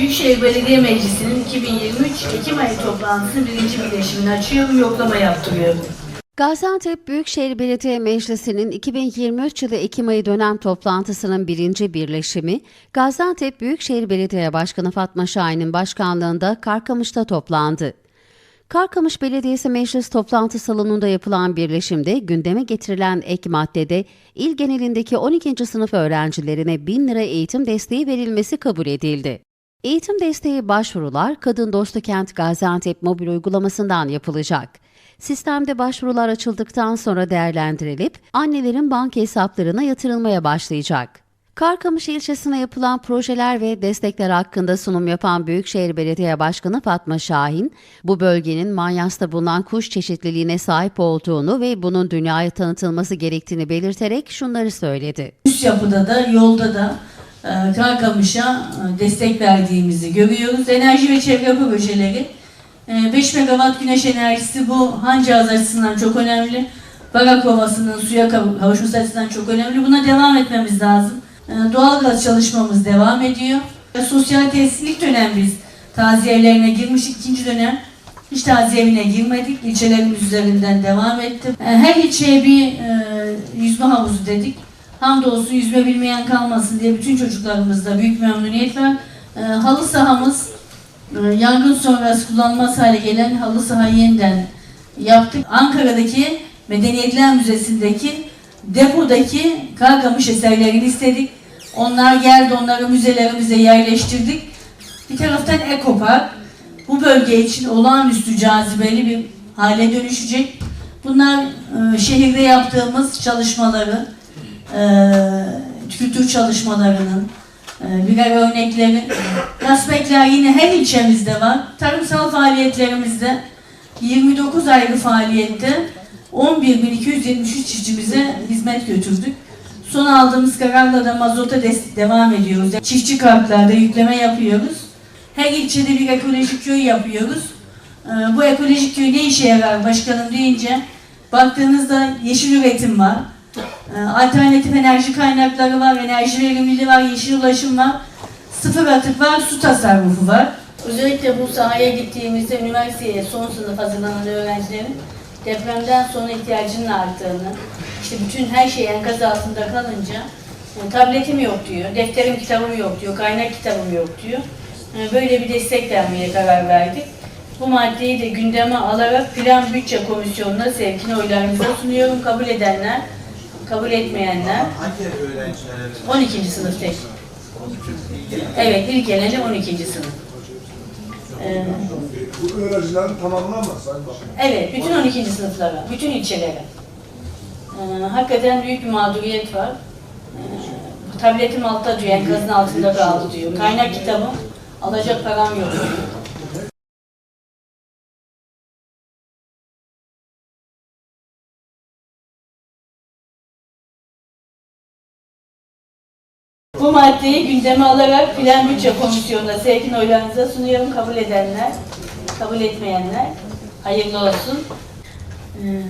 Büyükşehir Belediye Meclisi'nin 2023 Ekim ayı toplantısının birinci birleşimini açıyorum, yoklama yaptırıyorum. Gaziantep Büyükşehir Belediye Meclisi'nin 2023 yılı Ekim ayı dönem toplantısının birinci birleşimi, Gaziantep Büyükşehir Belediye Başkanı Fatma Şahin'in başkanlığında Karkamış'ta toplandı. Karkamış Belediyesi Meclis Toplantı Salonu'nda yapılan birleşimde gündeme getirilen ek maddede il genelindeki 12. sınıf öğrencilerine 1000 lira eğitim desteği verilmesi kabul edildi. Eğitim desteği başvurular Kadın Dostu Kent Gaziantep mobil uygulamasından yapılacak. Sistemde başvurular açıldıktan sonra değerlendirilip annelerin banka hesaplarına yatırılmaya başlayacak. Karkamış ilçesine yapılan projeler ve destekler hakkında sunum yapan Büyükşehir Belediye Başkanı Fatma Şahin, bu bölgenin Manyas'ta bulunan kuş çeşitliliğine sahip olduğunu ve bunun dünyaya tanıtılması gerektiğini belirterek şunları söyledi. Üst yapıda da yolda da Karkamış'a e, destek verdiğimizi görüyoruz. Enerji ve çevre projeleri. E, 5 megawatt güneş enerjisi bu Hancağız açısından çok önemli. Barak Ovası'nın suya kav- kavuşması açısından çok önemli. Buna devam etmemiz lazım. E, Doğalgaz çalışmamız devam ediyor. Sosyal tesislik dönem biz taziye evlerine girmiş ikinci dönem. Hiç taziye evine girmedik. İlçelerimiz üzerinden devam ettim. Her ilçeye bir e, yüzme havuzu dedik. Hamdolsun yüzme bilmeyen kalmasın diye bütün çocuklarımızda büyük memnuniyet. E, halı sahamız e, yangın sonrası kullanılmaz hale gelen halı sahayı yeniden yaptık. Ankara'daki Medeniyetler Müzesi'ndeki depodaki Kargamış eserlerini istedik. Onlar geldi, onları müzelerimize yerleştirdik. Bir taraftan Ekopark, bu bölge için olağanüstü cazibeli bir hale dönüşecek. Bunlar e, şehirde yaptığımız çalışmaları, kültür çalışmalarının e, birer örnekleri. Gaspekler yine her ilçemizde var. Tarımsal faaliyetlerimizde 29 ayrı faaliyette 11.273 çiftçimize hizmet götürdük. Son aldığımız kararla da mazota destek devam ediyoruz. Çiftçi kartlarda yükleme yapıyoruz. Her ilçede bir ekolojik köy yapıyoruz. Ee, bu ekolojik köy ne işe yarar başkanım deyince baktığınızda yeşil üretim var. Ee, alternatif enerji kaynakları var, enerji verimliliği var, yeşil ulaşım var. Sıfır atık var, su tasarrufu var. Özellikle bu sahaya gittiğimizde üniversiteye son sınıf hazırlanan öğrencilerin depremden sonra ihtiyacının arttığını, işte bütün her şey enkaz altında kalınca e, tabletim yok diyor, defterim kitabım yok diyor, kaynak kitabım yok diyor. E, Böyle bir destek vermeye karar verdik. Bu maddeyi de gündeme alarak Plan Bütçe Komisyonu'na sevkini oylarınıza sunuyorum. Kabul edenler, kabul etmeyenler. Hangi öğrencilere? 12. sınıf tek. Evet, ilk geneli 12. sınıf. Ee, Bu öğrencilerin Sayın Bakan? evet, bütün 12. sınıflara, bütün ilçelere. Ee, hakikaten büyük bir mağduriyet var. Ee, tabletim altta diyor, enkazın altında kaldı diyor. Kaynak kitabım, alacak param yok diyor. Bu maddeyi gündeme alarak Plan Bütçe Komisyonu'na sevkin oylarınıza sunuyorum. Kabul edenler, kabul etmeyenler hayırlı olsun. Ee,